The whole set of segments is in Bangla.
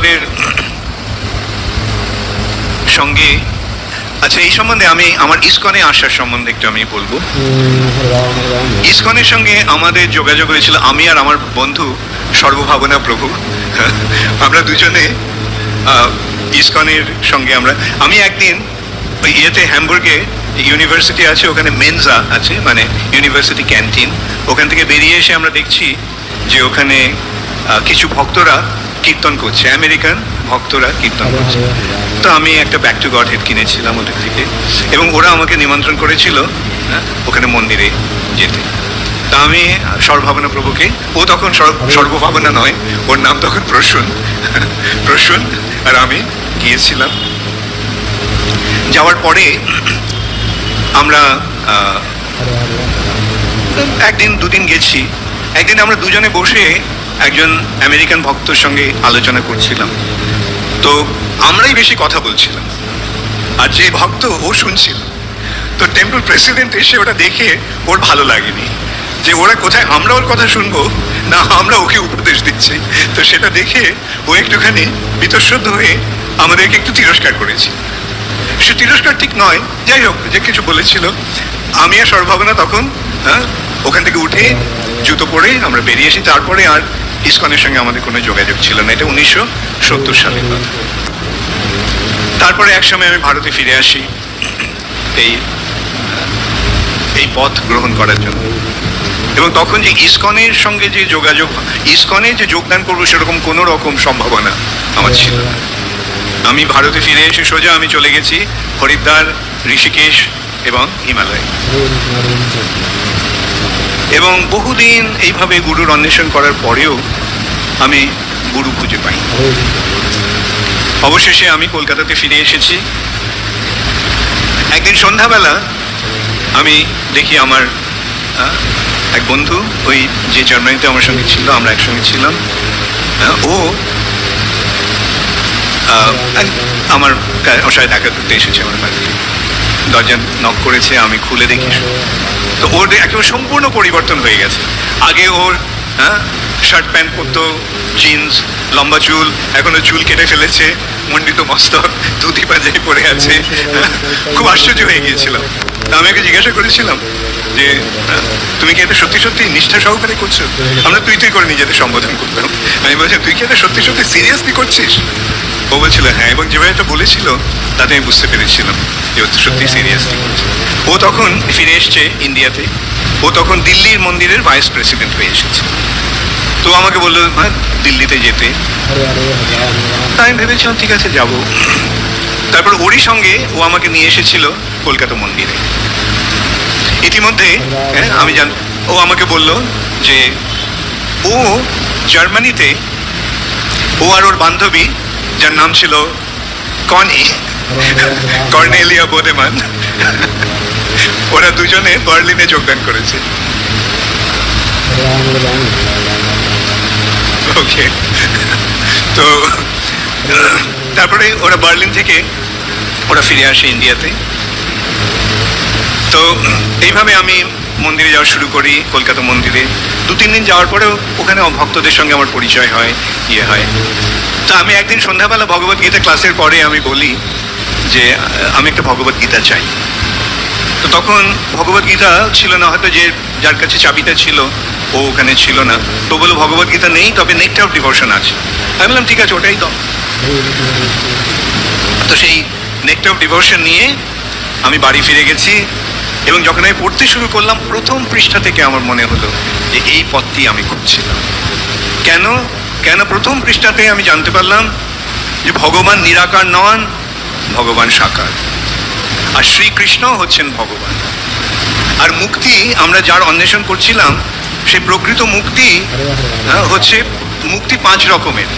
আমাদের সঙ্গে আচ্ছা এই সম্বন্ধে আমি, আমার ইসকনে আসার সম্বন্ধে একটু আমি বলব। ইসকনের সঙ্গে আমাদের যোগাযোগ হয়েছিল, আমি আর আমার বন্ধু সর্বভাবনা প্রভু। আমরা দুজনে ইসকনের সঙ্গে আমরা, আমি একদিন ওই ইয়েতে, হ্যামবুর্গে ইউনিভার্সিটি আছে, ওখানে মেনজা আছে মানে ইউনিভার্সিটি ক্যান্টিন। ওখান থেকে বেরিয়ে এসে আমরা দেখছি যে ওখানে কিছু ভক্তরা কীর্তন করছে। আমেরিকান ভক্তরা কীর্তন করছে। তো আমি একটা ব্যাক টু গড হেড কিনেছিলাম ওদের থেকে। এবং ওরা আমাকে নিমন্ত্রণ করেছিল হ্যাঁ, ওখানে মন্দিরে যেতে। তা আমি সর্বভাবনা প্রভুকে ও তখন সর্বভাবনা নয় ওর নাম তখন প্রসূন। প্রসূন আর আমি গিয়েছিলাম। যাওয়ার পরে আমরা একদিন দুদিন গেছি। একদিন আমরা দুজনে বসে একজন আমেরিকান ভক্তর সঙ্গে আলোচনা করছিলাম। তো আমরাই বেশি কথা বলছিলাম। আর যে ভক্ত ও শুনছিল, তো টেম্পল প্রেসিডেন্ট এসে ওটা দেখে ওর ভালো লাগেনি। যে ওরা কোথায়, আমরা ওর কথা শুনব? না, আমরা ওকে উপদেশ দিচ্ছি। তো সেটা দেখে ও একটুখানি বিতঃসদ্ধ হয়ে আমাদেরকে একটু তিরস্কার করেছে। সে তিরস্কার ঠিক নয়, যাই হোক, যে কিছু বলেছিল, আমি আর সর্বভাবনা তখন হ্যাঁ ওখান থেকে উঠে জুতো পরে আমরা বেরিয়ে এসি তারপরে আর ইসকনের সঙ্গে আমাদের কোনো যোগাযোগ ছিল না। এটা উনিশশো সত্তর সালের কথা। তারপরে একসময় আমি ভারতে ফিরে আসি এই এই পথ গ্রহণ করার জন্য। এবং তখন যে ইসকনের সঙ্গে যে যোগাযোগ, ইসকনে যে যোগদান করব সেরকম কোনো রকম সম্ভাবনা আমার ছিল আমি ভারতে ফিরে এসে সোজা আমি চলে গেছি হরিদ্বার, ঋষিকেশ এবং হিমালয়। এবং বহুদিন এইভাবে গুরুর অন্বেষণ করার পরেও আমি গুরু খুঁজে পাই। অবশেষে আমি কলকাতাতে ফিরে এসেছি। একদিন সন্ধ্যাবেলা আমি দেখি আমার এক বন্ধু, ওই যে জার্মানিতে আমার সঙ্গে ছিল, আমরা একসঙ্গে ছিলাম। ও আমার ওর দেখা করতে এসেছে আমার বাড়িতে। দরজা নক করেছে, আমি খুলে দেখি। ওর একেবারে সম্পূর্ণ পরিবর্তন হয়ে গেছে। আগে ওর হ্যাঁ শার্ট প্যান্ট পরতো, জিন্স, লম্বা চুল, এখনও চুল কেটে ফেলেছে। মণ্ডিত মস্তক ধুতি পাঞ্জাবি পরে আছে। খুব আশ্চর্য হয়ে গিয়েছিলাম। তা আমি ওকে জিজ্ঞাসা করেছিলাম যে তুমি কি এটা সত্যি সত্যি নিষ্ঠা সহকারে করছ? আমরা তুই তুই করে নিজেদের সম্বোধন করতাম আমি বলছি, তুই কি এটা সত্যি সত্যি সিরিয়াসলি করছিস? ও বলছিল হ্যাঁ এবং যেভাবে এটা বলেছিল, তাতে আমি বুঝতে পেরেছিলাম যে সত্যি সিরিয়াসলি করছে। ও তখন ফিরে এসছে ইন্ডিয়াতে। ও তখন দিল্লির মন্দিরের ভাইস প্রেসিডেন্ট হয়ে এসেছে। তো আমাকে বলল দিল্লিতে যেতে। তাই আমি ভেবেছিলাম ঠিক আছে যাব। তারপর ওরই সঙ্গে ও আমাকে নিয়ে এসেছিল কলকাতা মন্দিরে। ইতিমধ্যে হ্যাঁ, আমি জান ও আমাকে বলল যে ও জার্মানিতে ও আর ওর বান্ধবী যার নাম ছিল কনি কর্নেলিয়া বোদেমান ওরা দুজনে বার্লিনে যোগদান করেছে। ওকে। তো, তারপরে ওরা বার্লিন থেকে ওরা ফিরে আসে ইন্ডিয়াতে। তো, এইভাবে আমি মন্দিরে যাওয়া শুরু করি, কলকাতা মন্দিরে। দু, তিন দিন যাওয়ার পরেও ওখানে ভক্তদের সঙ্গে আমার পরিচয় হয় ইয়ে হয়। তো আমি একদিন সন্ধ্যাবেলা ভগবত গীতা ক্লাসের পরে আমি বলি যে, আমি একটা ভগবত গীতা চাই। তো তখন ভগবত গীতা ছিল না, হয়তো যে যার কাছে চাবিটা ছিল ও ওখানে ছিল না। তো বলল, ভগবত গীতা নেই, তবে নেকটা অফ ডিভোশন আছে। আমি বললাম, ঠিক আছে, ওটাই দাও। তো সেই নেকটা অফ ডিভোশন নিয়ে আমি বাড়ি ফিরে গেছি এবং যখন আমি পড়তে শুরু করলাম, প্রথম পৃষ্ঠা থেকে আমার মনে হলো যে এই পথটি আমি খুঁজছিলাম। কেন? কেন প্রথম পৃষ্ঠাতে আমি জানতে পারলাম যে ভগবান নিরাকার নন, ভগবান সাকার। আর শ্রীকৃষ্ণ হচ্ছেন ভগবান। আর মুক্তি আমরা যার অন্বেষণ করছিলাম সেই প্রকৃত মুক্তি হ্যাঁ, হচ্ছে মুক্তি পাঁচ রকমের।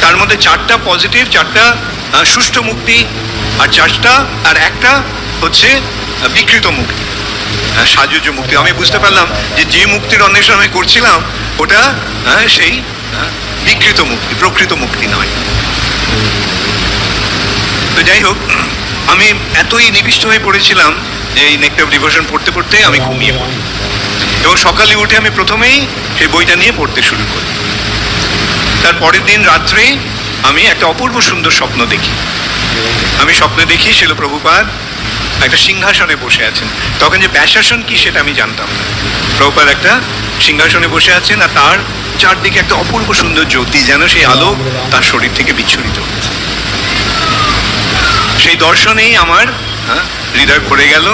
তার মধ্যে চারটা পজিটিভ চারটা সুষ্ঠু মুক্তি আর চারটা আর একটা হচ্ছে বিকৃত মুক্তি আহ, সাজুজ্য মুক্তি। আমি বুঝতে পারলাম যে যে মুক্তির অন্বেষণ আমি করছিলাম ওটা সেই বিকৃত মুক্তি প্রকৃত মুক্তি নয়। তো যাই হোক আমি এতই নিবিষ্ট হয়ে পড়েছিলাম যে এই নেকটার ডিভোশন পড়তে পড়তে আমি ঘুমিয়ে পড়ি এবং সকালে উঠে আমি প্রথমেই সেই বইটা নিয়ে পড়তে শুরু করি। তার পরের দিন রাত্রে আমি একটা অপূর্ব সুন্দর স্বপ্ন দেখি। আমি স্বপ্নে দেখি শিল প্রভুপাদ একটা সিংহাসনে বসে আছেন। তখন যে ব্যাসাসন কি সেটা আমি জানতাম না। প্রভুপাদ একটা সিংহাসনে বসে আছেন আর তার চারদিকে একটা অপূর্ব সুন্দর জ্যোতি যেন সেই আলো তার শরীর থেকে বিচ্ছুরিত হচ্ছে। সেই দর্শনেই আমার হ্যাঁ, হৃদয় ভরে গেল।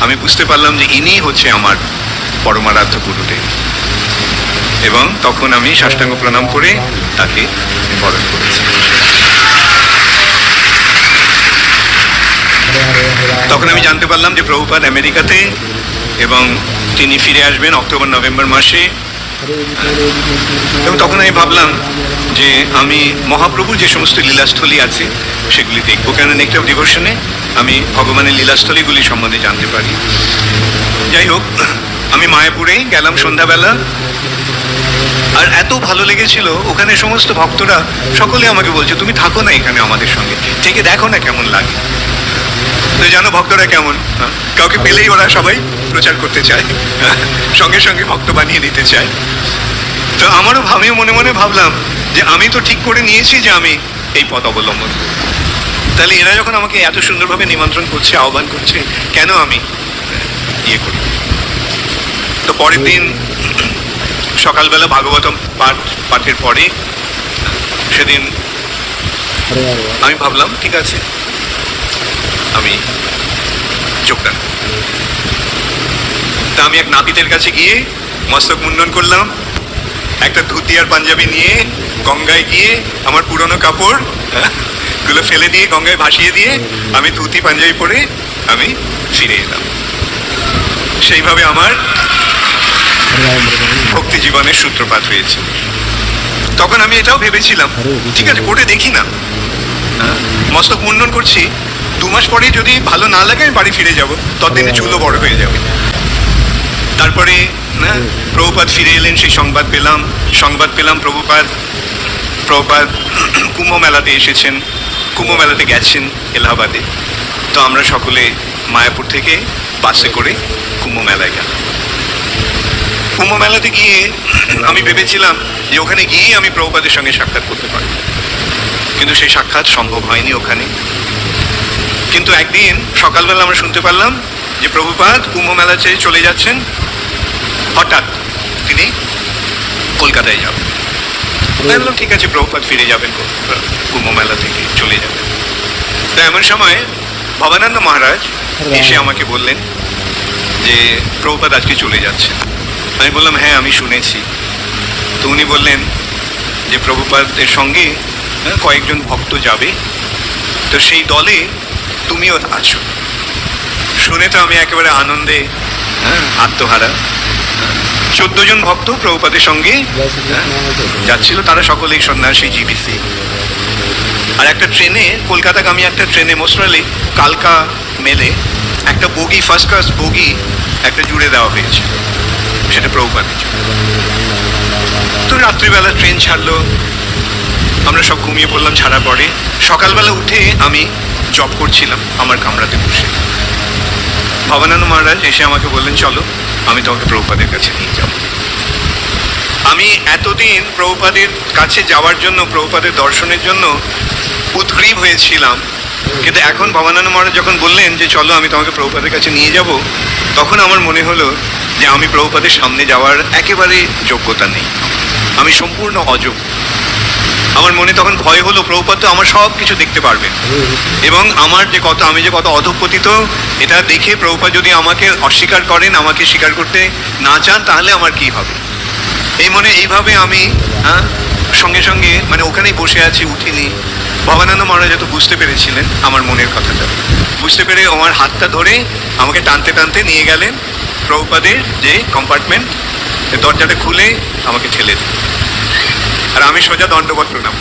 আমি বুঝতে পারলাম যে ইনি হচ্ছে আমার পরমারাধ্য গুরুদেব এবং তখন আমি সাষ্টাঙ্গ প্রণাম করে তাকে বরণ করেছি। তখন আমি জানতে পারলাম যে প্রভুপাদ আমেরিকাতে এবং তিনি ফিরে আসবেন অক্টোবর, নভেম্বর মাসে। এবং তখন আমি ভাবলাম যে আমি মহাপ্রভুর যে সমস্ত লীলাস্থলী আছে, সেগুলি দেখব। কেন নেক্সট অফ ডিভোশনে আমি ভগবানের লীলাস্থলীগুলি সম্বন্ধে জানতে পারি। যাই হোক আমি মায়াপুরে গেলাম সন্ধ্যাবেলা। আর এত ভালো লেগেছিল, ওখানে সমস্ত ভক্তরা সকলে আমাকে বলছে, তুমি থাকো না এখানে আমাদের সঙ্গে। থেকে দেখো না কেমন লাগে। তো জানো ভক্তরা কেমন? হ্যাঁ? কাউকে পেলেই ওরা সবাই প্রচার করতে চায়। হ্যাঁ? সঙ্গে সঙ্গে ভক্ত বানিয়ে দিতে চায়। তো আমারও আমি মনে মনে ভাবলাম যে আমি তো ঠিক করে নিয়েছি যে আমি এই পথ অবলম্বন। তাহলে এরা যখন আমাকে এত সুন্দরভাবে নিমন্ত্রণ করছে, আহ্বান করছে, কেন আমি ইয়ে করি? তো পরের দিন সকালবেলা ভাগবতম পাঠ পাঠের পরে সেদিন আমি ভাবলাম ঠিক আছে আমি যোগদান তা আমি এক নাপিতের কাছে গিয়ে মস্তক মুন্ডন করলাম একটা ধুতি আর পাঞ্জাবি নিয়ে গঙ্গায় গিয়ে আমার পুরনো কাপড় হ্যাঁ, গুলো ফেলে দিয়ে গঙ্গায় ভাসিয়ে দিয়ে আমি ধুতি পাঞ্জাবি পরে আমি ফিরে এলাম। সেইভাবে আমার ভক্তি জীবনের সূত্রপাত হয়েছে। তখন আমি এটাও ভেবেছিলাম ঠিক আছে করে দেখি না। হ্যাঁ, মস্তক মুন্ডন করছি দু মাস পরে যদি ভালো না লাগে আমি বাড়ি ফিরে যাব। ততদিনে চুলও বড় হয়ে যাবে। তারপরে না প্রভুপাদ ফিরে এলেন সেই সংবাদ পেলাম। সংবাদ পেলাম প্রভুপাত প্রভুপাদ কুম্ভ মেলাতে এসেছেন। কুম্ভ মেলাতে গেছেন এলাহাবাদে। তো আমরা সকলে মায়াপুর থেকে বাসে করে কুম্ভ মেলায় গেলাম। কুম্ভ মেলাতে গিয়ে আমি ভেবেছিলাম যে ওখানে গিয়েই আমি প্রভুপাদের সঙ্গে সাক্ষাৎ করতে পারি কিন্তু সেই সাক্ষাৎ সম্ভব হয়নি ওখানে। কিন্তু একদিন সকালবেলা আমরা শুনতে পারলাম যে প্রভুপাদ কুম্ভ মেলাতে চলে যাচ্ছেন। হঠাৎ তিনি কলকাতায় যাবেন। বললাম ঠিক আছে প্রভুপাদ ফিরে যাবেন কুম্ভ মেলা থেকে চলে যাবেন। তো এমন সময় ভবানন্দ মহারাজ এসে আমাকে বললেন যে প্রভুপাদ আজকে চলে যাচ্ছেন। আমি বললাম হ্যাঁ আমি শুনেছি। তো উনি বললেন যে প্রভুপাদের সঙ্গে কয়েকজন ভক্ত যাবে। তো সেই দলে তুমিও আছো। শুনে তো আমি একেবারে আনন্দে হ্যাঁ, আত্মহারা। চোদ্দ জন ভক্ত প্রভুপাদের সঙ্গে হ্যাঁ, যাচ্ছিল। তারা সকলেই সন্ন্যাসী জিবিসি। আর একটা ট্রেনে কলকাতাগামী একটা ট্রেনে মোস্টলি কালকা মেলে একটা বগি ফার্স্ট ক্লাস বগি একটা জুড়ে দেওয়া হয়েছে। সেটা প্রভুপাদের জন্য তো রাত্রিবেলা ট্রেন ছাড়লো। আমরা সব ঘুমিয়ে পড়লাম ছাড়া পরে। সকালবেলা উঠে আমি জব করছিলাম আমার কামরাতে বসে। ভবানন্দ মহারাজ এসে আমাকে বললেন, চলো, আমি তোমাকে প্রভুপাদের কাছে নিয়ে যাব। আমি এতদিন প্রভুপাদের কাছে যাওয়ার জন্য প্রভুপাদের দর্শনের জন্য উদ্গ্রীব হয়েছিলাম। কিন্তু এখন ভবানন্দ মহারাজ যখন বললেন যে, চলো, আমি তোমাকে প্রভুপাদের কাছে নিয়ে যাব, তখন আমার মনে হলো যে আমি প্রভুপাদের সামনে যাওয়ার একেবারে যোগ্যতা নেই। আমি সম্পূর্ণ অযোগ্য। আমার মনে তখন ভয় হলো, প্রভুপাদ তো আমার সব কিছু দেখতে পারবেন এবং আমার যে কত, আমি যে কত অধপতিত, এটা দেখে প্রভুপাদ যদি আমাকে অস্বীকার করেন, আমাকে স্বীকার করতে না চান, তাহলে আমার কি হবে? এই মনে, এইভাবে আমি হ্যাঁ সঙ্গে সঙ্গে মানে ওখানেই বসে আছি, উঠিনি। ভবানন্দ মহারাজ তো বুঝতে পেরেছিলেন আমার মনের কথাটা। বুঝতে পেরে আমার হাতটা ধরে আমাকে টানতে টানতে নিয়ে গেলেন। প্রভুপাদের যে কম্পার্টমেন্ট দরজাটা খুলে আমাকে ঠেলে দিন আর আমি সোজা দণ্ডবত প্রণাম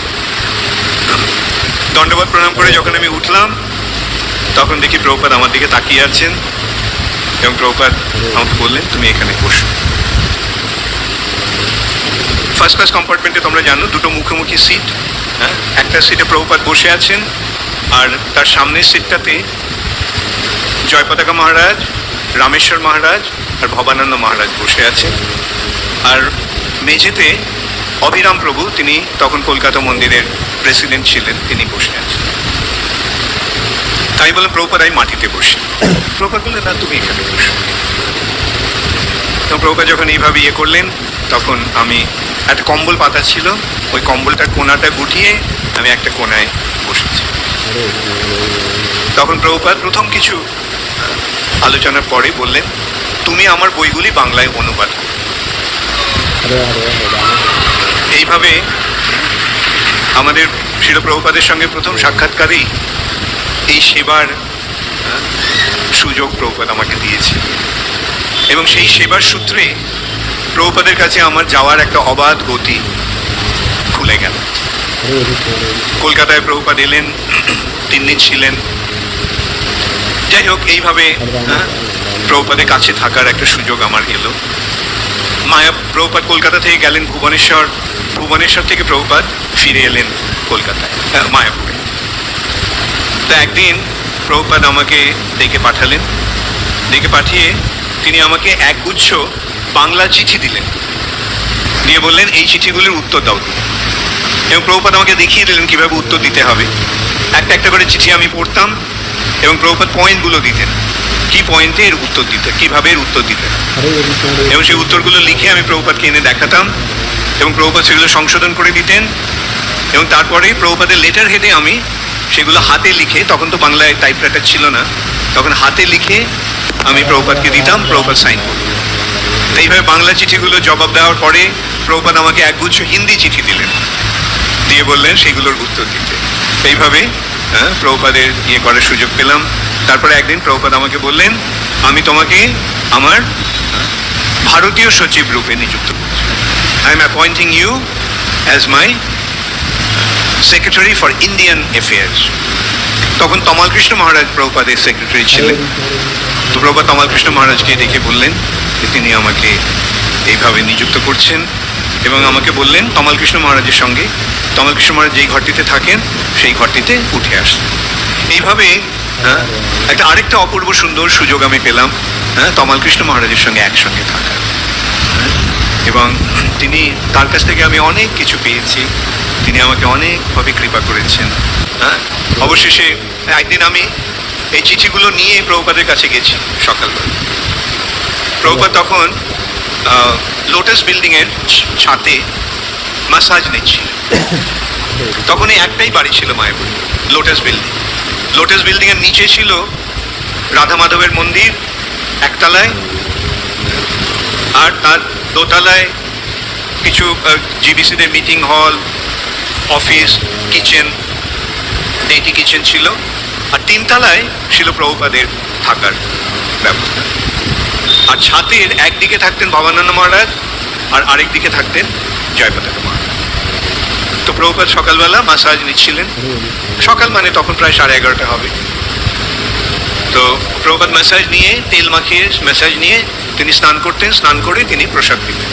দণ্ডবত প্রণাম করে যখন আমি উঠলাম, তখন দেখি প্রভুপাদ আমার দিকে তাকিয়ে আছেন এবং প্রভুপাদ আমাকে বললেন, তুমি এখানে বসো। ফার্স্ট ক্লাস কম্পার্টমেন্টে তোমরা জানো, দুটো মুখোমুখি সিট হ্যাঁ? একটা সিটে প্রভুপাদ বসে আছেন, আর তার সামনের সিটটাতে জয়পতাকা মহারাজ রামেশ্বর মহারাজ আর ভবানন্দ মহারাজ বসে আছে। আর মেঝেতে অভিরাম প্রভু, তিনি তখন কলকাতা মন্দিরের প্রেসিডেন্ট ছিলেন, তিনি বসে আছেন। তাই বলে প্রভুপাদ আমি মাটিতে বসি। প্রভুপাদ বললেন, না, তুমি এখানে বসো। তো প্রভুপাদ যখন এইভাবে ইয়ে করলেন, তখন আমি একটা কম্বল পাতা ছিল, ওই কম্বলটার কোনাটা গুটিয়ে আমি একটা কোনায় বসেছি। তখন প্রভুপাদ প্রথম কিছু আলোচনার পরে বললেন, তুমি আমার বইগুলি বাংলায় অনুবাদ এইভাবে আমাদের শিলপ্রভুপাদের সঙ্গে প্রথম সাক্ষাৎকারেই এই সেবার সুযোগ প্রভুপাদ আমাকে দিয়েছে। এবং সেই সেবার সূত্রে প্রভুপাদের কাছে আমার যাওয়ার একটা অবাধ গতি খুলে গেল। কলকাতায় প্রভুপাদ এলেন তিন দিন ছিলেন। যাই হোক এইভাবে হ্যাঁ, প্রভুপাদের কাছে থাকার একটা সুযোগ আমার এলো। মায়া প্রভুপাদ কলকাতা থেকে গেলেন ভুবনেশ্বর। ভুবনেশ্বর থেকে প্রভুপাদ ফিরে এলেন কলকাতায় মায়াপুরে। তো একদিন প্রভুপাদ আমাকে ডেকে পাঠালেন। ডেকে পাঠিয়ে তিনি আমাকে একগুচ্ছ বাংলা চিঠি দিলেন। দিয়ে বললেন এই চিঠিগুলির উত্তর দাও এবং প্রভুপাদ আমাকে দেখিয়ে দিলেন কীভাবে উত্তর দিতে হবে। একটা একটা করে চিঠি আমি পড়তাম। এবং প্রভুপাদ পয়েন্টগুলো দিতেন। কি পয়েন্টে এর উত্তর দিতে কীভাবে এর উত্তর দিতেন? এবং সেই উত্তরগুলো লিখে আমি প্রভুপাদকে এনে দেখাতাম এবং প্রভুপাদ সেগুলো সংশোধন করে দিতেন। এবং তারপরে প্রভুপাদের লেটার হেডে আমি সেগুলো হাতে লিখে, তখন তো বাংলায় টাইপরাইটার ছিল না, তখন হাতে লিখে আমি প্রভুপাদকে দিতাম, প্রভুপাদ সাইন করত। এইভাবে বাংলা চিঠিগুলো জবাব দেওয়ার পরে প্রভুপাদ আমাকে একগুচ্ছ হিন্দি চিঠি দিলেন। দিয়ে বললেন, সেগুলোর উত্তর দিতে। এইভাবে হ্যাঁ, প্রভুপাদের ইয়ে করার সুযোগ পেলাম। তারপরে একদিন প্রভুপাদ আমাকে বললেন আমি তোমাকে আমার হ্যাঁ, ভারতীয় সচিব রূপে নিযুক্ত করছি। I am appointing you as my secretary for Indian affairs তখন তমাল কৃষ্ণ মহারাজ প্রভুপাদের সেক্রেটারি ছিলেন। তো প্রভুপাদ তমাল কৃষ্ণ মহারাজকে ডেকে বললেন যে তিনি আমাকে এইভাবে নিযুক্ত করছেন। এবং আমাকে বললেন তমাল কৃষ্ণ মহারাজের সঙ্গে তমাল কৃষ্ণ মহারাজ যেই ঘরটিতে থাকেন সেই ঘরটিতে উঠে আসলেন এইভাবে হ্যাঁ, একটা আরেকটা অপূর্ব সুন্দর সুযোগ আমি পেলাম হ্যাঁ তমাল কৃষ্ণ মহারাজের সঙ্গে একসঙ্গে হ্যাঁ, এবং তিনি তার কাছ থেকে আমি অনেক কিছু পেয়েছি তিনি আমাকে অনেকভাবে কৃপা করেছেন হ্যাঁ। অবশেষে একদিন আমি এই চিঠিগুলো নিয়ে প্রভুপাদের কাছে গেছি সকালবেলা। প্রভুপাদ তখন লোটাস বিল্ডিং এর ছ- ছাদে মাসাজ নিচ্ছিল। তখন এই একটাই বাড়ি ছিল মায়াপুরে লোটাস বিল্ডিং। লোটাস বিল্ডিং এর নিচে ছিল রাধা মাধবের মন্দির একতলায় আর তার দোতলায় কিছু জিবিসিদের মিটিং হল অফিস কিচেন এইটি কিচেন ছিল আর তিনতলায় ছিল প্রভুপাদের থাকার ব্যবস্থা। আর ছাতের একদিকে থাকতেন ভবানন্দ মহারাজ আর আরেক দিকে থাকতেন জয়পতাকা মহারাজ তো প্রভুপাদ সকালবেলা মাসাজ নিচ্ছিলেন সকাল মানে তখন প্রায় সাড়ে এগারোটা হবে। তো প্রভুপাদ ম্যাসাজ নিয়ে, তেল মাখিয়ে ম্যাসাজ নিয়ে তিনি স্নান করতেন, স্নান করে তিনি প্রসাদ দিতেন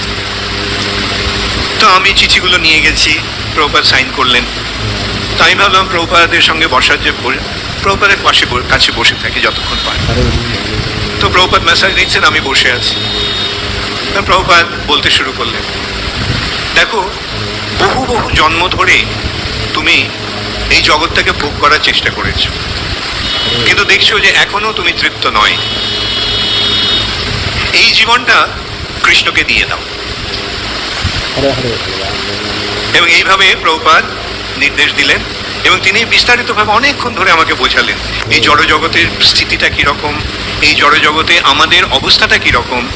তো আমি চিঠিগুলো নিয়ে গেছি, প্রভুপাদ সাইন করলেন। তো আমি ভাবলাম প্রভুপাদের সঙ্গে বসার যে প্রভুপাদের পাশে কাছে বসে থাকি যতক্ষণ পাই তো প্রভুপাদ মেসাজ নিচ্ছেন আমি বসে আছি। তো প্রভুপাদ বলতে শুরু করলেন দেখো বহু বহু জন্ম ধরে তুমি এই জগৎটাকে ভোগ করার চেষ্টা করেছ। কিন্তু দেখছ যে এখনও তুমি তৃপ্ত নয়। এই জীবনটা কৃষ্ণকে দিয়ে দাও। এবং এইভাবে প্রভুপাদ নির্দেশ দিলেন এবং তিনি বিস্তারিতভাবে অনেকক্ষণ ধরে আমাকে বোঝালেন এই জড় জগতের স্থিতিটা কীরকম এই জড় জগতে আমাদের অবস্থাটা কীরকম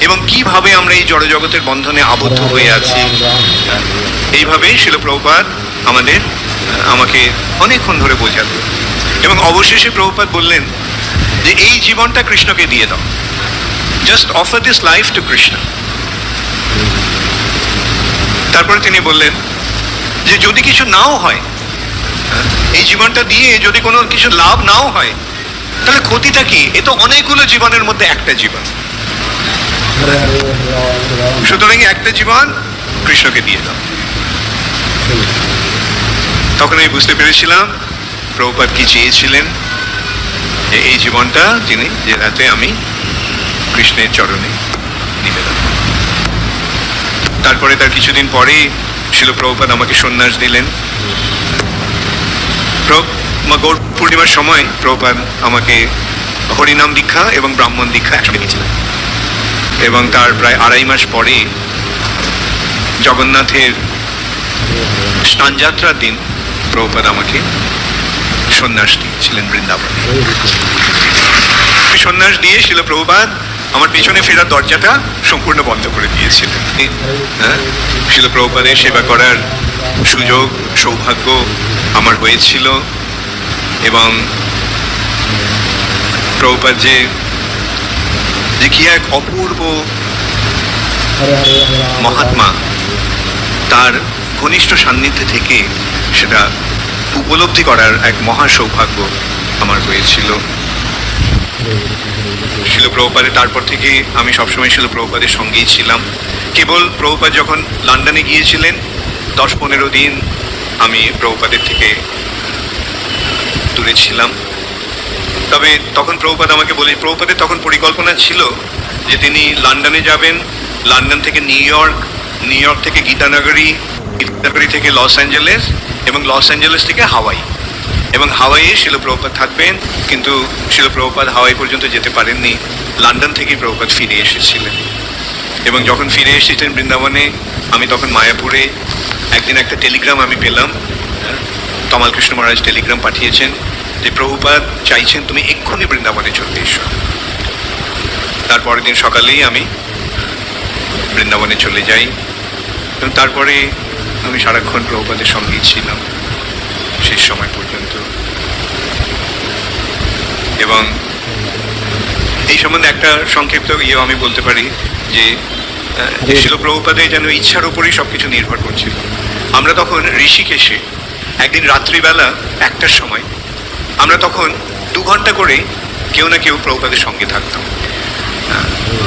এবং কীভাবে আমরা এই জড় জগতের বন্ধনে আবদ্ধ হয়ে আছি? এইভাবেই শিল প্রভুপাদ আমাদের আমাকে অনেকক্ষণ ধরে বোঝালেন এবং অবশেষে প্রভুপাদ বললেন যে এই জীবনটা কৃষ্ণকে দিয়ে দাও। Just offer this life to Krishna. তারপরে তিনি বললেন যে যদি কিছু নাও হ্যাঁ, এই জীবনটা দিয়ে যদি কোনো কিছু লাভ নাও হয় তাহলে ক্ষতিটা কি? এ তো অনেকগুলো জীবনের মধ্যে একটা জীবন। সুতরাং একটা জীবন কৃষ্ণকে দিয়ে দাও। তখন আমি বুঝতে পেরেছিলাম প্রভুপাদ কি চেয়েছিলেন যে এই জীবনটা তিনি যে রাতে আমি কৃষ্ণের চরণে নিবেদন। তারপরে তার কিছুদিন পরেই শিল প্রভুপাদ আমাকে সন্ন্যাস দিলেন। মা- গৌর পূর্ণিমার সময় প্রভুপাদ আমাকে হরিনাম দীক্ষা এবং ব্রাহ্মণ দীক্ষা একসঙ্গে দিয়েছিলেন। এবং তার প্রায় আড়াই মাস পরে জগন্নাথের স্নানযাত্রার দিন প্রভুপাদ আমাকে সন্ন্যাস দিয়েছিলেন বৃন্দাবনে। সন্ন্যাস দিয়ে শিল প্রভুপাদ আমার পেছনে ফেরার দরজাটা সম্পূর্ণ বন্ধ করে দিয়েছিলেন। হ্যাঁ? শিল প্রভুপাদের সেবা করার সুযোগ, সৌভাগ্য আমার হয়েছিল। এবং প্রভুপাদ যে কি এক অপূর্ব মহাত্মা তার ঘনিষ্ঠ সান্নিধ্যে থেকে সেটা উপলব্ধি করার এক মহা সৌভাগ্য আমার হয়েছিল। শিল প্রভুপাদের তারপর থেকে আমি সবসময় শিল প্রভুপাদের সঙ্গেই ছিলাম। কেবল প্রভুপাদ যখন লন্ডনে গিয়েছিলেন, দশ পনেরো দিন আমি প্রভুপাদের থেকে দূরে ছিলাম। তবে তখন প্রভুপাদ আমাকে বলে প্রভুপাদের তখন পরিকল্পনা ছিল যে তিনি লন্ডনে যাবেন, লন্ডন থেকে নিউ ইয়র্ক নিউ ইয়র্ক থেকে গীতানগরী গীতানগরী থেকে লস অ্যাঞ্জেলেস এবং লস অ্যাঞ্জেলেস থেকে হাওয়াই। এবং হাওয়াইয়ে শিলপ্রভুপাত থাকবেন, কিন্তু শিলপ্রভুপাত হাওয়াই পর্যন্ত যেতে পারেননি। লন্ডন থেকেই প্রভুপাত ফিরে এসেছিলেন। এবং যখন ফিরে এসেছেন বৃন্দাবনে, আমি তখন মায়াপুরে একদিন একটা টেলিগ্রাম আমি পেলাম। তমাল কৃষ্ণ মহারাজ টেলিগ্রাম পাঠিয়েছেন। যে প্রভুপাদ চাইছেন তুমি এক্ষুনি বৃন্দাবনে চলে এসো। তারপরের দিন সকালেই আমি বৃন্দাবনে চলে যাই। এবং তারপরে আমি সারাক্ষণ প্রভুপাদের সঙ্গেই ছিলাম শেষ সময় পর্যন্ত। এবং এই সম্বন্ধে একটা সংক্ষিপ্ত ইয়েও আমি বলতে পারি যে শিল প্রভুপাদে যেন ইচ্ছার উপরেই সব কিছু নির্ভর করছিল। আমরা তখন ঋষিকেশে একদিন রাত্রিবেলা একটার সময় আমরা তখন দু ঘণ্টা করে কেউ না কেউ প্রভুপাদের সঙ্গে থাকতাম।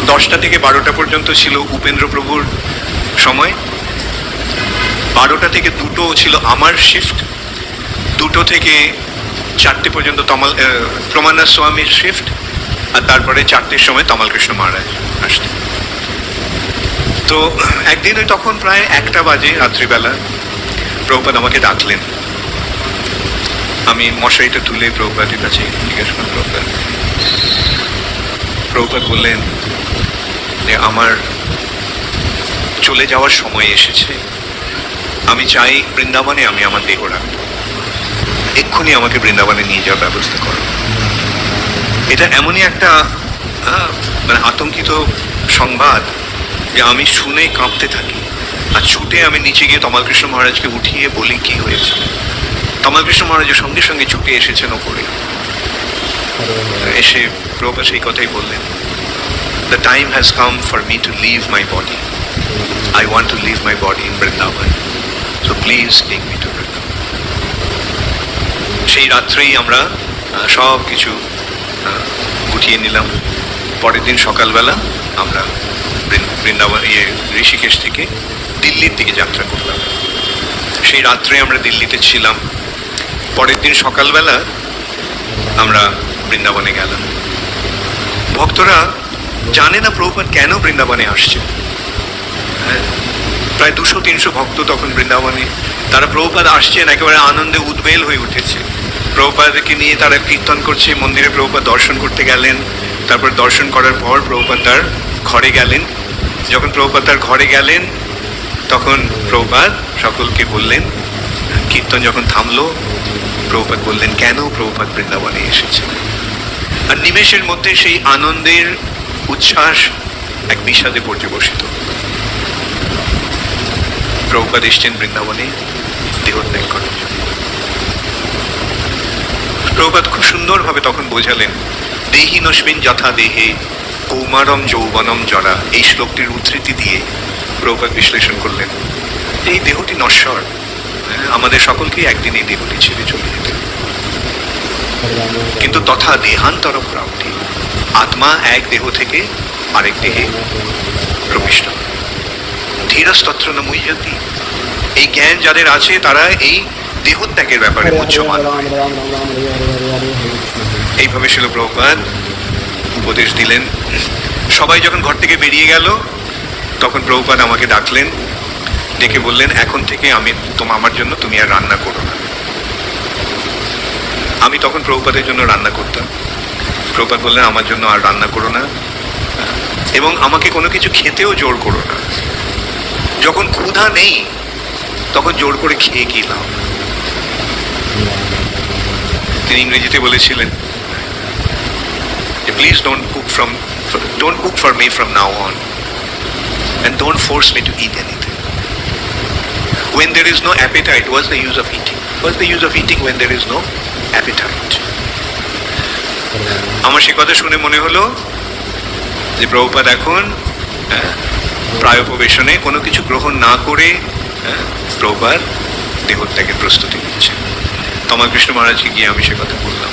দশটা থেকে বারোটা পর্যন্ত ছিল উপেন্দ্র প্রভুর সময়। বারোটা থেকে দুটো ছিল আমার শিফট দুটো থেকে চারটে পর্যন্ত তমাল আহ, স্বামীর শিফট আর তারপরে চারটের সময় তমাল কৃষ্ণ মহারাজ আসতেন। তো একদিন ওই তখন প্রায় একটা বাজে রাত্রিবেলা প্রভুপাদ আমাকে ডাকলেন। আমি মশারিটা তুলে প্রভুপাদের কাছে জিজ্ঞেস করলাম প্রভুপাদ প্রভুপাদ বললেন যে আমার চলে যাওয়ার সময় এসেছে। আমি চাই বৃন্দাবনে আমি আমার দেহ রাখব। এক্ষুনি আমাকে বৃন্দাবনে নিয়ে যাওয়ার ব্যবস্থা করো। এটা এমনই একটা মানে আতঙ্কিত সংবাদ যে আমি শুনে কাঁপতে থাকি। আর ছুটে আমি নিচে গিয়ে তমালকৃষ্ণ মহারাজকে উঠিয়ে বলি, কি হয়েছে? তমালকৃষ্ণ মহারাজের সঙ্গে সঙ্গে ছুটে এসেছেন ওপরে। এসে প্রভা সেই কথাই বললেন the time has come for me to leave my body I want to leave my body in Vrindavan so please take me to Vrindavan সেই রাত্রেই আমরা সব কিছু গুটিয়ে নিলাম। পরের দিন সকালবেলা আমরা বৃন- বৃন্দাবন ইয়ে ঋষিকেশ থেকে দিল্লির দিকে যাত্রা করলাম। সেই রাত্রে আমরা দিল্লিতে ছিলাম। পরের দিন সকালবেলা আমরা বৃন্দাবনে গেলাম। ভক্তরা জানে না প্রভুপাত কেন বৃন্দাবনে আসছে। হ্যাঁ, প্রায় দুশো তিনশো ভক্ত তখন বৃন্দাবনে। তারা প্রভুপাদ আসছেন একেবারে আনন্দে উদ্বেল হয়ে উঠেছে। প্রভুপাদকে নিয়ে তারা কীর্তন করছে মন্দিরে প্রভুপাদ দর্শন করতে গেলেন। তারপর দর্শন করার পর প্রভুপাদ তার ঘরে গেলেন। যখন প্রভুপাদ তার ঘরে গেলেন তখন প্রভুপাদ সকলকে বললেন কীর্তন যখন থামলো প্রভুপাদ বললেন, কেন প্রভুপাদ বৃন্দাবনে এসেছে আর নিমেষের মধ্যে সেই আনন্দের উচ্ছ্বাস এক বিষাদে পর্যবসিত প্রভুপাদ এসছেন বৃন্দাবনে, দেহত্যাগ করার জন্য। প্রভুপাদ খুব সুন্দরভাবে তখন বোঝালেন, দেহি নস্মিন যথা দেহে, কৌমারম যৌবনম জরা এই শ্লোকটির উদ্ধৃতি দিয়ে প্রভুপাদ বিশ্লেষণ করলেন, এই দেহটি নশ্বর। আমাদের সকলকে একদিন এই দেহটি ছেড়ে চলে যেতে কিন্তু তথা দেহান্তর প্রাপ্তি, আত্মা এক দেহ থেকে আরেক দেহে প্রবিষ্ট। ধীরস্তত্র ন মুহ্যতি এই জ্ঞান যাদের আছে, তারা এই দেহত্যাগের ব্যাপারে উচ্চমান। এইভাবে ছিল প্রভুপাদ উপদেশ দিলেন। সবাই যখন ঘর থেকে বেরিয়ে গেল, তখন প্রভুপাদ আমাকে ডাকলেন ডেকে বললেন, এখন থেকে আমি তোমার আমার জন্য তুমি আর রান্না করো না। আমি তখন প্রভুপাদের জন্য রান্না করতাম। প্রভুপাদ বললেন, আমার জন্য আর রান্না করো না এবং আমাকে কোনো কিছু খেতেও জোর করো না। যখন ক্ষুধা নেই, তখন জোর করে খেয়ে কি লাভ? তিনি ইংরেজিতে বলেছিলেন please don't cook from don't cook for me from now on and don't force me to anything. When there is no appetite, what's the use of eating? What's the use of eating when there is no appetite? আমার সে কথা শুনে মনে হলো যে প্রভুপাদ এখন আহ, প্রায় উপবেশনে কোনো কিছু গ্রহণ না করে প্রভুপাদ দেহত্যাগের প্রস্তুতি নিচ্ছে তমাকৃষ্ণ মহারাজকে গিয়ে আমি সে কথা বললাম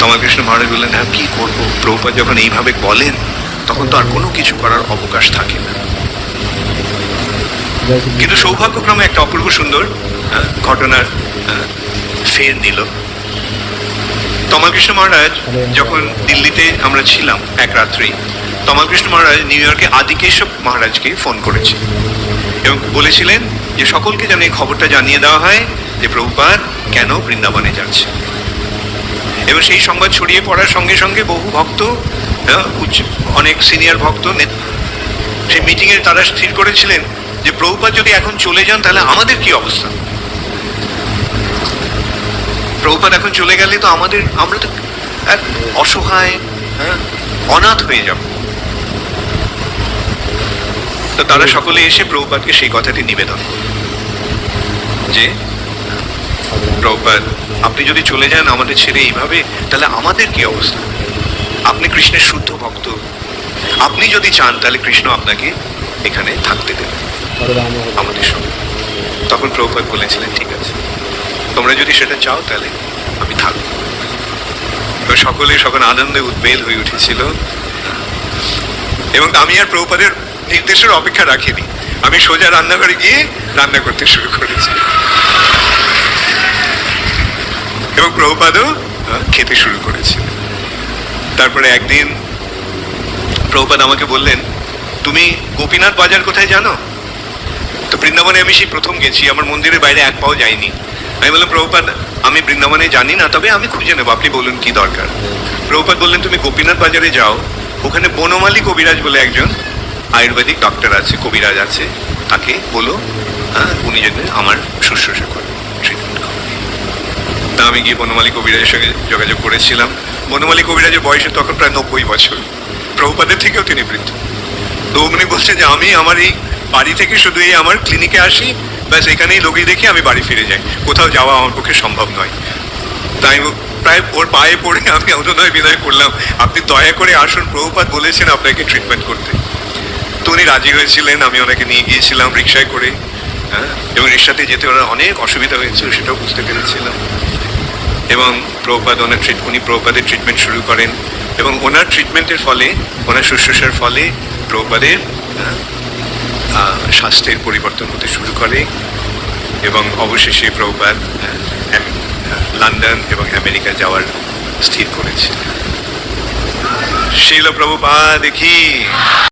তমাকৃষ্ণ মহারাজ বললেন হ্যাঁ কী করব প্রভুপাদ যখন এইভাবে বলেন তখন তো আর কোনো কিছু করার অবকাশ থাকে না কিন্তু সৌভাগ্যক্রমে একটা অপূর্ব সুন্দর ঘটনার ফের নিল। তমালকৃষ্ণ মহারাজ যখন দিল্লিতে আমরা ছিলাম এক রাত্রি, তমালকৃষ্ণ মহারাজ নিউ ইয়র্কে আদিকেশব মহারাজকে ফোন করেছে এবং বলেছিলেন যে সকলকে যেন এই খবরটা জানিয়ে দেওয়া হয় যে প্রভুপাদ কেন বৃন্দাবনে যাচ্ছে। এবং সেই সংবাদ ছড়িয়ে পড়ার সঙ্গে সঙ্গে বহু ভক্ত অনেক সিনিয়র ভক্ত সেই মিটিংয়ে তারা স্থির করেছিলেন। যে প্রভুপাদ যদি এখন চলে যান তাহলে আমাদের কি অবস্থা? প্রভুপাদ এখন চলে গেলে তো আমাদের আমরা তো এক অসহায় হ্যাঁ, অনাথ হয়ে যাব। তো তারা সকলে এসে প্রভুপাদকে সেই কথাটি নিবেদন যে প্রভুপাদ আপনি যদি চলে যান আমাদের ছেড়ে এইভাবে তাহলে আমাদের কি অবস্থা? আপনি কৃষ্ণের শুদ্ধ ভক্ত। আপনি যদি চান তাহলে কৃষ্ণ আপনাকে এখানে থাকতে দেবেন। আমাদের সঙ্গে। তখন প্রভুপাদ বলেছিলেন, ঠিক আছে। তোমরা যদি সেটা চাও তাহলে আমি থাকব। তো সকলে সকল আনন্দে উদ্বেল হয়ে উঠেছিল। এবং আমি আর প্রভুপাদের নির্দেশের অপেক্ষা রাখিনি। আমি সোজা রান্নাঘরে গিয়ে রান্না করতে শুরু করেছি। এবং প্রভুপাদও খেতে শুরু করেছিল তারপরে একদিন প্রভুপাদ আমাকে বললেন, তুমি গোপীনাথ বাজার কোথায় জানো? তো বৃন্দাবনে আমি সেই প্রথম গেছি, আমার মন্দিরের বাইরে এক পাও যাইনি। আমি বললাম, প্রভুপাদ, আমি বৃন্দাবনে জানি না, তবে আমি খুঁজে নেব, আপনি বলুন কি দরকার? প্রভুপাদ বললেন, তুমি গোপীনাথ বাজারে যাও, ওখানে বনমালী কবিরাজ বলে একজন আয়ুর্বেদিক ডক্টর আছে, কবিরাজ আছে, তাকে বলো হ্যাঁ উনি যেন আমার শুশ্রূষা করে ট্রিটমেন্ট তা আমি গিয়ে বনমালী কবিরাজের সঙ্গে যোগাযোগ করেছিলাম। বনমালী কবিরাজের বয়সে তখন প্রায় নব্বই বছর। প্রভুপাদের থেকেও তিনি বৃদ্ধ। তো উনি বলছেন যে, আমি আমার এই বাড়ি থেকে শুধু এই আমার ক্লিনিকে আসি ব্যাস এখানেই রোগী দেখে আমি বাড়ি ফিরে যাই। কোথাও যাওয়া আমার পক্ষে সম্ভব নয়। তাই প্রায় ওর পায়ে পড়ে আমি অনুনয় বিনয় করলাম। আপনি দয়া করে আসুন প্রভুপাত বলেছেন আপনাকে ট্রিটমেন্ট করতে। তো উনি রাজি হয়েছিলেন আমি ওনাকে নিয়ে গিয়েছিলাম রিক্সায় করে। হ্যাঁ? এবং রিক্সাতে যেতে ওনার অনেক অসুবিধা হয়েছিল সেটাও বুঝতে পেরেছিলাম। এবং প্রভুপাদ ওনার ট্রিট উনি প্রভুপাদের ট্রিটমেন্ট শুরু করেন। এবং ওনার ট্রিটমেন্টের ফলে ওনার শুশ্রূষার ফলে প্রভুপাদের আহ, আহ, স্বাস্থ্যের পরিবর্তন হতে শুরু করে এবং অবশেষে আহ, লন্ডন এবং আমেরিকা যাওয়ার স্থির করেছে শিল প্রভুপাদ দেখি।